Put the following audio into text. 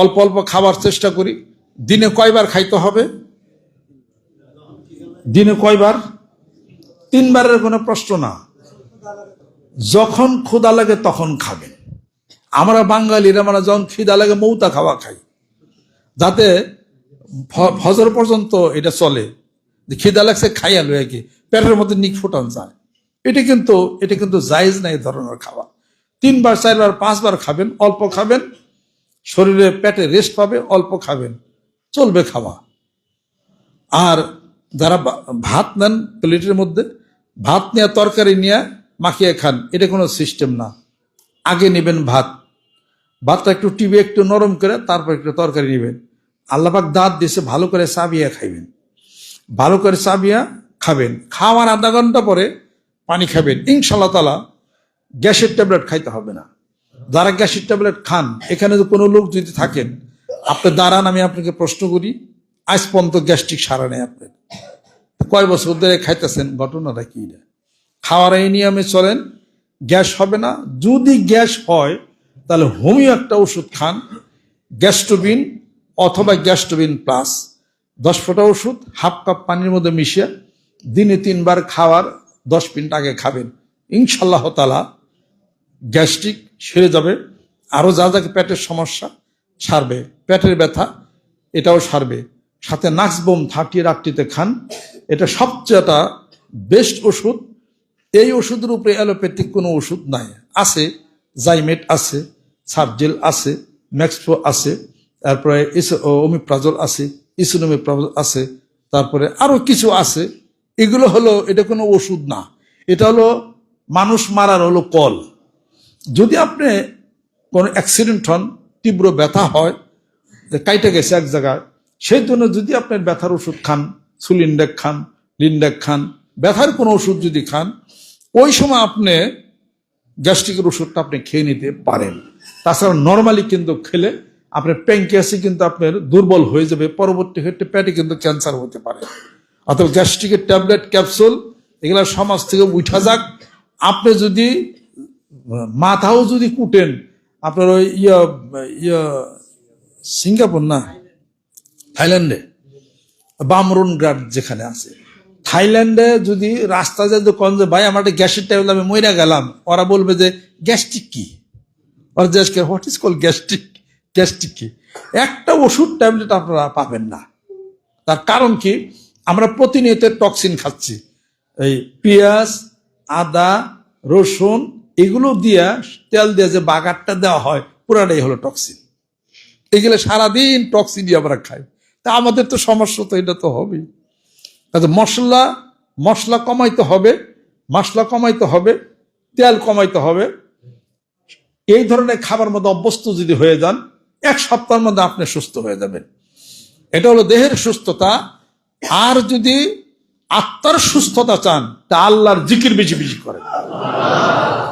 অল্প অল্প খাবার চেষ্টা করি। দিনে কয়বার খাইতে হবে? দিনে কয়বার? তিনবারের কোনো প্রশ্ন না। যখন ক্ষুদা লাগে তখন খাবেন। আমরা বাঙালিরা আমরা যখন খিদা লাগে মৌতা খাওয়া খাই। যাতে ফজর পর্যন্ত এটা চলে। যে খিদা লাগছে খাইয়া লয়ে কি পেটের মধ্যে নিক ফুটান যায়। এটা কিন্তু এটা কিন্তু জায়েজ নাই ধরনের খাওয়া। তিনবার, চারবার, পাঁচবার খাবেন, অল্প খাবেন। শরীরে পেটে রেস্ট পাবে, অল্প খাবেন, চলবে খাওয়া। আর যারা ভাত নেন প্লেটের মধ্যে, ভাত নিয়ে তরকারি নিয়ে মাখিয়ে খান, এটা কোনো সিস্টেম না। আগে নেবেন ভাত। ভাতটা একটু টিপে, একটু নরম করে তারপর একটু তরকারি নেবেন। আল্লাপাক দাঁত দিয়েছে, ভালো করে চাবিয়া খাইবেন। ভালো করে চাবিয়া খাবেন। খাওয়ার আধা ঘণ্টা পরে পানি খাবেন। ইনশাল্লাহ তালা গ্যাসের ট্যাবলেট খাইতে হবে না। যারা গ্যাসের ট্যাবলেট খান। এখানে কোনো লোক যদি থাকেন, আপনি দাঁড়ান, আমি আপনাকে প্রশ্ন করি, আজ পর্যন্ত গ্যাস্ট্রিক সারা নেই আপনার। কয় বছর ধরে খাইতেছেন, ঘটনাটা কি এটা? খাওয়ার এই নিয়মে চলেন, গ্যাস হবে না। যদি গ্যাস হয়, তাহলে হোমিও একটা ওষুধ খান, গ্যাস্ট্রোবিন অথবা গ্যাস্ট্রোবিন প্লাস। দশ ফোঁটা ওষুধ, হাফ কাপ পানির মধ্যে মিশিয়ে দিনে তিনবার খাওয়ার, দশ মিনিট আগে খাবেন। ইনশাল্লাহ তালা গ্যাস্ট্রিক সেরে যাবে। আরও যা যা পেটের সমস্যা, সারবে। পেটের ব্যথা, এটাও সারবে। সাথে নাক্সবোম থার্টি রাত্রিতে খান। এটা সবচেয়েটা বেস্ট ওষুধ। এই ওষুধের উপরে অ্যালোপ্যাথিক কোনো ওষুধ নাই। আছে, জাইমেট আছে, সার্জেল আছে, ম্যাক্সপ্রো আছে, তারপরে ওমিপ্রাজল আছে, ইসোনোমিপ্রাজল আছে, তারপরে আরও কিছু আছে। এগুলো হলো, এটা কোনো ওষুধ না। এটা হলো, মানুষ মারার হলো কল। যদি আপনি কোনো অ্যাক্সিডেন্ট হন, তীব্র ব্যথা হয় কাইটে গেছে এক জায়গায়, সেই জন্য যদি আপনার ব্যথার ওষুধ খান, সুলিন্ডেক খান, লিন্ডেক খান, ব্যথার কোনো ওষুধ যদি খান, ওই সময় আপনি গ্যাস্ট্রিকের ওষুধটা আপনি খেয়ে নিতে পারেন। তাছাড়া নর্মালি কিন্তু খেলে আপনার প্যাঙ্কিয়াসে কিন্তু আপনার দুর্বল হয়ে যাবে, পরবর্তী ক্ষেত্রে পেটে কিন্তু ক্যান্সার হতে পারে। অথবা গ্যাস্ট্রিকের ট্যাবলেট, ক্যাপসুল, এগুলো সমাজ থেকে উঠা যাক। আপনি যদি মাথাও যদি কুটেন, আপনার ওই ইয়া ইয়া, সিঙ্গাপুর না, থাইল্যান্ডে, বামরুন গ্রাড যেখানে আছে, থাইল্যান্ডে যদি রাস্তা যদি কন যে, ভাই, আমার একটা গ্যাসের ট্যাবলেট আমি মইরা গেলাম। ওরা বলবে যে, গ্যাস্ট্রিক কি? ওরা জিজ্ঞেস করে what is call gastric gastric কি? একটা ওষুধ ট্যাবলেট আপনারা পাবেন না। তার কারণ কি? আমরা প্রতিনিয়ত টক্সিন খাচ্ছি। এই পেঁয়াজ, আদা, রসুন এগুলো দিয়া তেল দিয়ে যে বাগারটা দেওয়া হয়, পুরাটাই হলো টক্সিন এগুলো সারাদিন টক্সিন দিয়ে আমরা খাই। তা আমাদের তো সমস্যা তো, এটা তো হবেই। কাজে মশলা মশলা কমাইতে হবে, মশলা কমাইতে হবে, তেল কমাইতে হবে। এই ধরনের খাবার মধ্যে অভ্যস্ত যদি হয়ে যান, এক সপ্তাহের মধ্যে আপনি সুস্থ হয়ে যাবেন। এটা হলো দেহের সুস্থতা। আর যদি আত্মার সুস্থতা চান, তা আল্লাহর জিকির বেশি বেশি করেন।